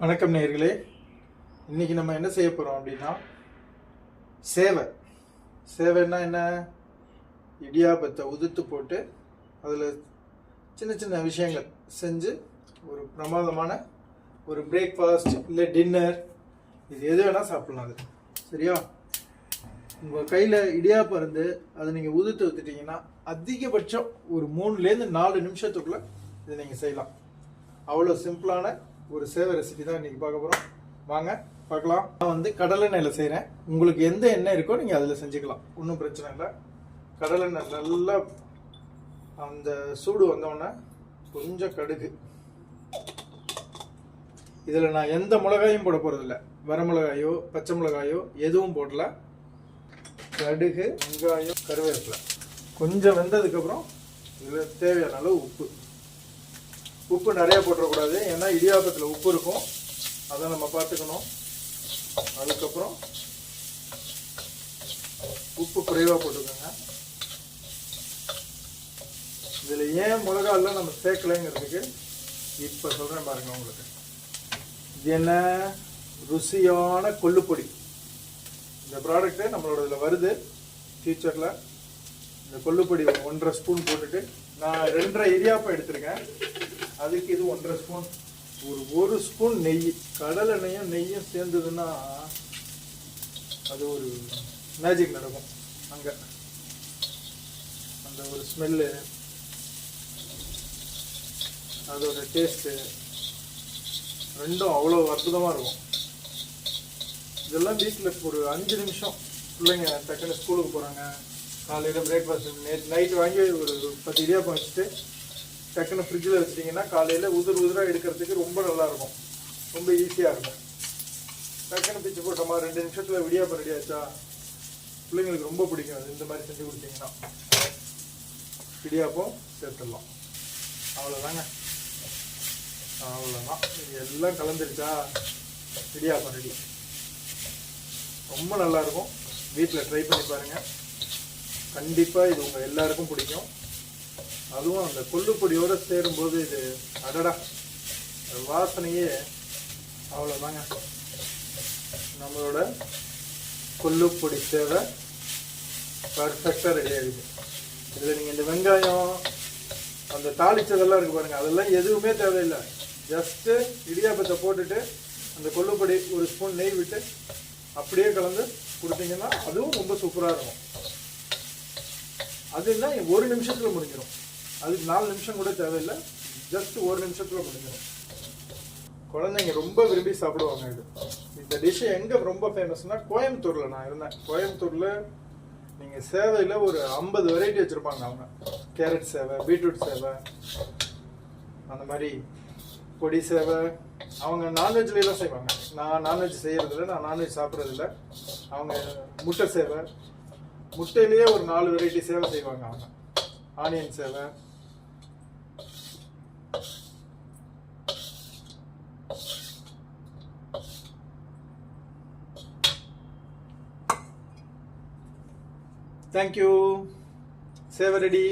வணக்கம் நேர்களே இன்னைக்கு நம்ம என்ன செய்ய போகிறோம் அப்படின்னா சேவை. சேவைன்னா என்ன? இடியாபத்தை உதுத்து போட்டு அதில் சின்ன சின்ன விஷயங்கள் செஞ்சு ஒரு பிரமாதமான ஒரு பிரேக்ஃபாஸ்ட் இல்லை டின்னர் இது எது வேணால் சாப்பிட்லாம் அது. சரியா? உங்கள் கையில் இடியாப்பம் இருந்து அதை நீங்கள் உதுத்து ஊற்றிட்டீங்கன்னா அதிகபட்சம் ஒரு மூணுலேருந்து நாலு நிமிஷத்துக்குள்ளே இதை நீங்கள் செய்யலாம். அவ்வளோ சிம்பிளான ஒரு சேவை ரெசிபி தான் இன்றைக்கி பார்க்க போகிறோம் வாங்க பார்க்கலாம். நான் வந்து கடலெண்ணெயில் செய்கிறேன் உங்களுக்கு எந்த எண்ணெய் இருக்கோ நீங்கள் அதில் செஞ்சுக்கலாம். ஒன்றும் பிரச்சனை இல்லை. கடலெண்ணெய் நல்லா அந்த சூடு வந்தோடனே கொஞ்சம் கடுகு. இதில் நான் எந்த மிளகாயும் போட போகிறதில்ல வர மிளகாயோ பச்சை மிளகாயோ எதுவும் போடல. கடுகு வெங்காயம் கருவேப்பிலை. கொஞ்சம் வெந்ததுக்கப்புறம் இதில் தேவையான அளவு உப்பு. உப்பு நிறைய போட்டுடக்கூடாது ஏன்னா இடியாப்பத்தில் உப்பு இருக்கும். அதை நம்ம பார்த்துக்கணும். அதுக்கப்புறம் உப்பு குறைவாக போட்டுக்கோங்க. இதில் ஏன் மிளகாலாம் நம்ம சேர்க்கலைங்கிறதுக்கு இப்போ சொல்கிறேன் பாருங்க உங்களுக்கு. இது என்ன? ருசியான கொள்ளுப்பொடி. இந்த ப்ராடக்ட்டு நம்மளோட இதில் வருது. ஃபியூச்சரில் இந்த கொல்லுப்பொடி ஒன்றரை ஸ்பூன் போட்டுட்டு நான் ரெண்டரை இடியாப்பம் எடுத்திருக்கேன். அதுக்கு இது ஒன்றரை ஸ்பூன். ஒரு ஒரு ஸ்பூன் நெய். கடலை எண்ணெயும் நெய்யும் சேர்ந்ததுன்னா அது ஒரு மேஜிக் நடக்கும். அங்கே. அந்த ஒரு ஸ்மெல்லு அதோட டேஸ்ட்டு ரெண்டும் அவ்வளோ அற்புதமாக இருக்கும். இதெல்லாம் வீட்டில் ஒரு அஞ்சு நிமிஷம். பிள்ளைங்க டக்குன்னு ஸ்கூலுக்கு போகிறாங்க காலையில் பிரேக்ஃபாஸ்ட் நேற்று நைட்டு வாங்கி ஒரு பத்து இடியாப்பம் வச்சுட்டு டக்குன்னு ஃப்ரிட்ஜில் வச்சிட்டிங்கன்னா காலையில் உதிர் உதிராக எடுக்கிறதுக்கு ரொம்ப நல்லா இருக்கும் ரொம்ப ஈஸியாக இருக்கும். டக்குன்னு பிச்சு போட்டோமா ரெண்டு நிமிஷத்தில் விடியாப்பம் ரெடி ஆச்சா? பிள்ளைங்களுக்கு ரொம்ப பிடிக்கும் அது. இந்த மாதிரி செஞ்சு கொடுத்தீங்கன்னா. இடியாப்பம் சேர்த்துடலாம். அவ்வளோதாங்க அவ்வளோதான் இது எல்லாம் கலந்துருச்சா? இடியாப்பம் ரெடி ரொம்ப நல்லா இருக்கும் வீட்டில் ட்ரை பண்ணி பாருங்கள் கண்டிப்பாக இது உங்கள் எல்லாருக்கும் பிடிக்கும். அதுவும் அந்த கொள்ளுப்பொடியோடு சேரும்போது இது அடடா வாசனையே அவ்வளோதாங்க நம்மளோட கொல்லுப்பொடி சேவை பர்ஃபெக்டாக ரெடி ஆகிடுது இதில் நீங்கள் இந்த வெங்காயம் அந்த தாளிச்சதெல்லாம் இருக்கு பாருங்க அதெல்லாம் எதுவுமே தேவையில்லை. ஜஸ்ட்டு இடியாப்பத்தை போட்டுட்டு அந்த கொல்லுப்பொடி ஒரு ஸ்பூன் நெய் விட்டு அப்படியே கலந்து கொடுத்தீங்கன்னா அதுவும் ரொம்ப சூப்பராக இருக்கும். அதுன்னா ஒரு நிமிஷத்தில் முடிஞ்சிடும் அதுக்கு நாலு நிமிஷம் கூட தேவையில்லை. ஜஸ்ட் ஒரு நிமிஷத்தில் முடிஞ்சிடும். குழந்தைங்க ரொம்ப விரும்பி சாப்பிடுவாங்க இது. இந்த டிஷ் எங்கே ரொம்ப ஃபேமஸ்னா கோயம்புத்தூரில் நான் இருந்தேன். கோயம்புத்தூரில் நீங்கள் சேவையில் ஒரு ஐம்பது வெரைட்டி வச்சுருப்பாங்க அவங்க. கேரட் சேவை பீட்ரூட் சேவை அந்த மாதிரி பொடி சேவை. அவங்க நான்வெஜ்லாம் செய்வாங்க. நான் நான்வெஜ் செய்கிறதில்ல நான் நான்வெஜ் சாப்பிட்றதில்ல. அவங்க முட்டை சேவை. முட்டையிலேயே ஒரு நாலு வெரைட்டி சேவை செய்வாங்க அவங்க. ஆனியன் சேவை. தேங்க்யூ சேவை ரெடி